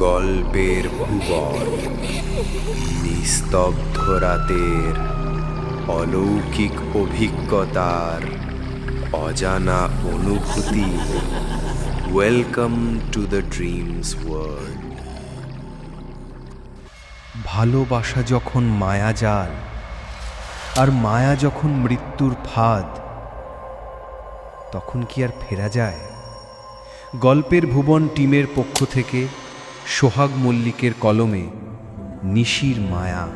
গল্পের ভুবন নিস্তব্ধ রাতের অলৌকিক অভিজ্ঞতার অজানা অনুভূতি। Welcome to the dreams world ভালোবাসা যখন মায়া মায়াজাল আর মায়া যখন মৃত্যুর ফাঁদ, তখন কি আর ফেরা যায়? গল্পের ভুবন টিমের পক্ষ থেকে সোহাগ মল্লিকের কলমে নিশির মায়া।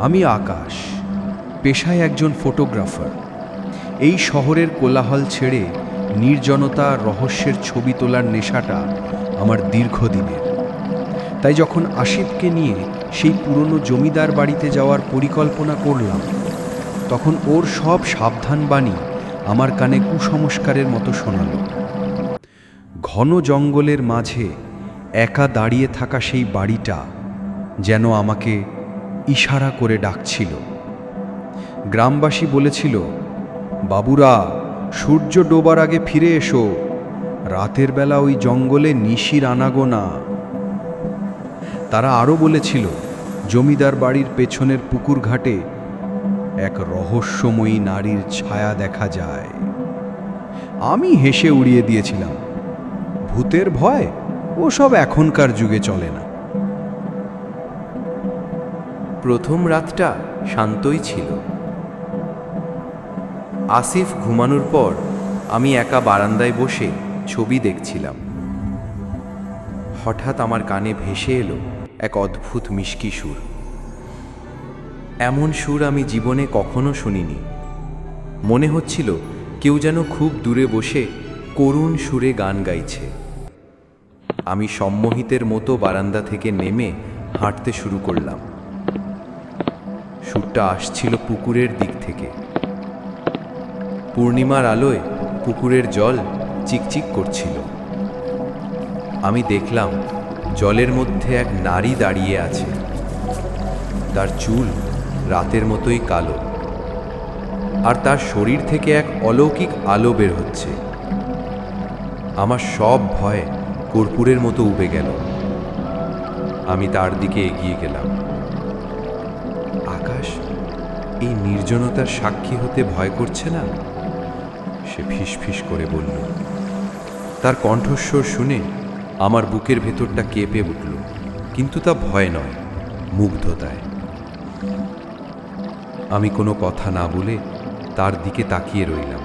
আমি আকাশ, পেশায় একজন ফটোগ্রাফার। এই শহরের কোলাহল ছেড়ে নির্জনতা রহস্যের ছবি তোলার নেশাটা আমার দীর্ঘদিনের। তাই যখন আসিফকে নিয়ে সেই পুরনো জমিদার বাড়িতে যাওয়ার পরিকল্পনা করলাম, তখন ওর সব সাবধান বাণী আমার কানে কুসংস্কারের মতো শোনাল। ঘন জঙ্গলের মাঝে একা দাঁড়িয়ে থাকা সেই বাড়িটা যেন আমাকে ইশারা করে ডাকছিল। গ্রামবাসী বলেছিল, বাবুরা, সূর্য ডোবার আগে ফিরে এসো। রাতের বেলা ওই জঙ্গলে নিশির আনাগোনা। তারা আরও বলেছিল, জমিদার বাড়ির পেছনের পুকুর ঘাটে এক রহস্যময়ী নারীর ছায়া দেখা যায়। আমি হেসে উড়িয়ে দিয়েছিলাম, ভূতের ভয়? ও সব এখনকার যুগে চলে না। প্রথম রাতটা শান্তই ছিল। আসিফ ঘুমানোর পর আমি একা বারান্দায় বসে ছবি দেখছিলাম। হঠাৎ আমার কানে ভেসে এলো এক অদ্ভুত মিষ্কি সুর। এমন সুর আমি জীবনে কখনো শুনিনি। মনে হচ্ছিল কেউ যেন খুব দূরে বসে করুণ সুরে গান গাইছে। আমি সম্মোহিতের মতো বারান্দা থেকে নেমে হাঁটতে শুরু করলাম। সুরটা আসছিল পুকুরের দিক থেকে। পূর্ণিমার আলোয় পুকুরের জল চিকচিক করছিল। আমি দেখলাম জলের মধ্যে এক নারী দাঁড়িয়ে আছে। তার চুল রাতের মতোই কালো। আর তার শরীর থেকে এক অলৌকিক আলো বের হচ্ছে। আমার সব ভয় কর্পূরের মতো উবে গেল। আমি তার দিকে এগিয়ে গেলাম। আকাশ এই নির্জনতার সাক্ষী হতে ভয় করছে না? সে ফিস করে বলল। তার কণ্ঠস্বর শুনে আমার বুকের ভেতরটা কেঁপে উঠল, কিন্তু তা ভয় নয়, মুগ্ধতায়। আমি কোনো কথা না বলে তার দিকে তাকিয়ে রইলাম।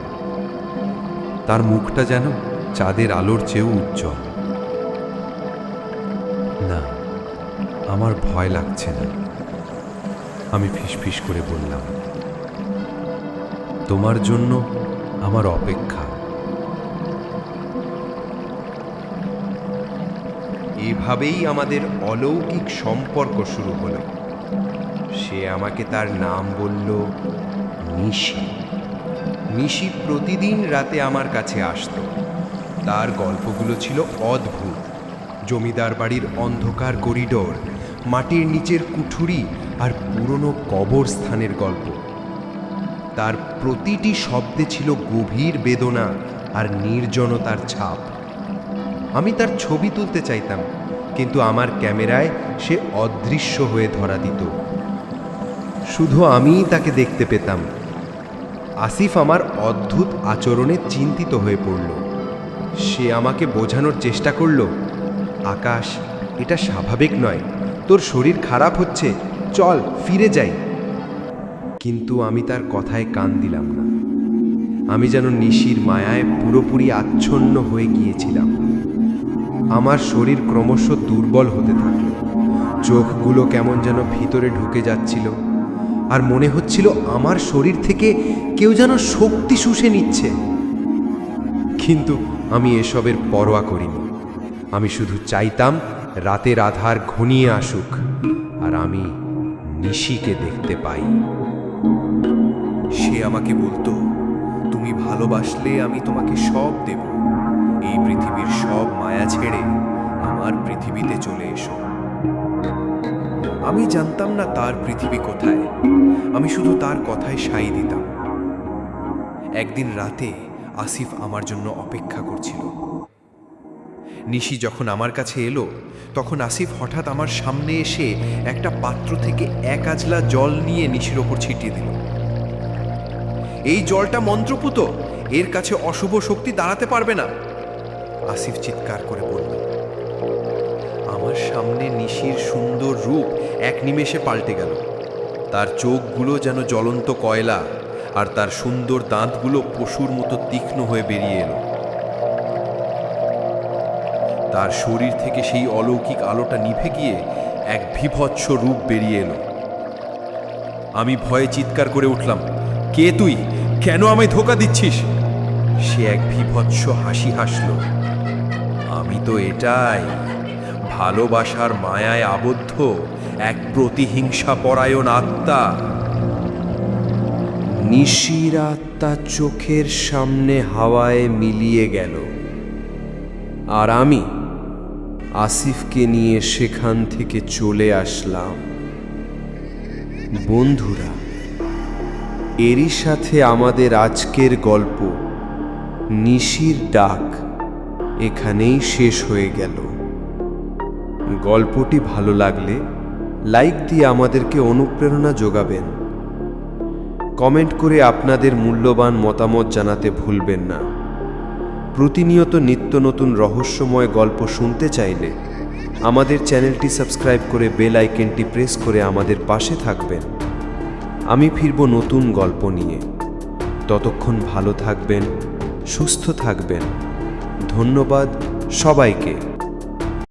তার মুখটা যেন চাঁদের আলোর চেয়েও উজ্জ্বল। না, আমার ভয় লাগছে না। আমি ফিসফিস করে বললাম, তোমার জন্য আমার অপেক্ষা। এভাবেই আমাদের অলৌকিক সম্পর্ক শুরু হলো। সে আমাকে তার নাম বলল, নিশি। নিশি প্রতিদিন রাতে আমার কাছে আসতো। তার গল্পগুলো ছিল অদ্ভুত। জমিদার বাড়ির অন্ধকার করিডোর, মাটির নিচের কুঠুরি আর পুরনো কবরস্থানের গল্প। তার প্রতিটি শব্দে ছিল গভীর বেদনা আর নির্জনতার ছাপ। আমি তার ছবি তুলতে চাইতাম, কিন্তু আমার ক্যামেরায় সে অদৃশ্য হয়ে ধরা দিত। শুধু আমিই তাকে দেখতে পেতাম। আসিফ আমার অদ্ভুত আচরণে চিন্তিত হয়ে পড়ল। সে আমাকে বোঝানোর চেষ্টা করল আকাশ, এটা স্বাভাবিক নয়। তোর শরীর খারাপ হচ্ছে, চল ফিরে যাই। কিন্তু আমি তার কথায় কান দিলাম না। আমি যেন নিশির মায়ায় পুরোপুরি আচ্ছন্ন হয়ে গিয়েছিলাম। আমার শরীর ক্রমশ দুর্বল হতে থাকল চোখগুলো কেমন যেন ভিতরে ঢুকে যাচ্ছিল। আর মনে হচ্ছিল আমার শরীর থেকে কেউ যেন শক্তি শুষে নিচ্ছে। কিন্তু আমি এসবের পরোয়া করিনি। আমি শুধু চাইতাম রাতের আধার ঘনিয়ে আসুক, আর আমি নিশিকে দেখতে পাই। সে আমাকে বলতো, তুমি ভালোবাসলে আমি তোমাকে সব দেব। এই পৃথিবীর সব মায়া ছেড়ে আমার পৃথিবীতে চলে এসো। আমি জানতাম না তার পৃথিবী কোথায়। আমি শুধু তার কথায় সাই দিতাম। একদিন রাতে আসিফ আমার জন্য অপেক্ষা করছিল। নিশি যখন আমার কাছে এলো, তখন আসিফ হঠাৎ আমার সামনে এসে একটা পাত্র থেকে এক আজলা জল নিয়ে নিশির ওপর ছিটিয়ে দিল। এই জলটা মন্ত্রপুত, এর কাছে অশুভ শক্তি দাঁড়াতে পারবে না। আসিফ চিৎকার করে বলল, আমার সামনে নিশির সুন্দর রূপ এক নিমেষে পাল্টে গেল। তার চোখগুলো যেন জ্বলন্ত কয়লা, আর তার সুন্দর দাঁতগুলো পশুর মতো তীক্ষ্ণ হয়ে বেরিয়ে এলো। তার শরীর থেকে সেই অলৌকিক আলোটা নিভে গিয়ে এক বিভৎস রূপ বেরিয়ে এলো। আমি ভয়ে চিৎকার করে উঠলাম, কে তুই? কেন আমায় ধোকা দিচ্ছিস? সে এক বিভৎস হাসি হাসল। আমি তো এটাই, ভালোবাসার মায়ায় আবদ্ধ এক প্রতিহিংসা পরায়ণ আত্মা। নিশির আত্মা চোখের সামনে হাওয়ায় মিলিয়ে গেল। আর আমি আসিফকে নিয়ে সেখান থেকে চলে আসলাম। বন্ধুরা, এরই সাথে আমাদের আজকের গল্প নিশির ডাক এখানেই শেষ হয়ে গেল। গল্পটি ভালো লাগলে লাইক দিয়ে আমাদেরকে অনুপ্রেরণা যোগাবেন। কমেন্ট করে আপনাদের মূল্যবান মতামত জানাতে ভুলবেন না। প্রতিনিয়ত নিত্য নতুন রহস্যময় গল্প শুনতে চাইলে আমাদের চ্যানেলটি সাবস্ক্রাইব করে বেল আইকনটি প্রেস করে আমাদের পাশে থাকবেন। আমি ফিরব নতুন গল্প নিয়ে। ততক্ষণ ভালো থাকবেন, সুস্থ থাকবেন। ধন্যবাদ সবাইকে।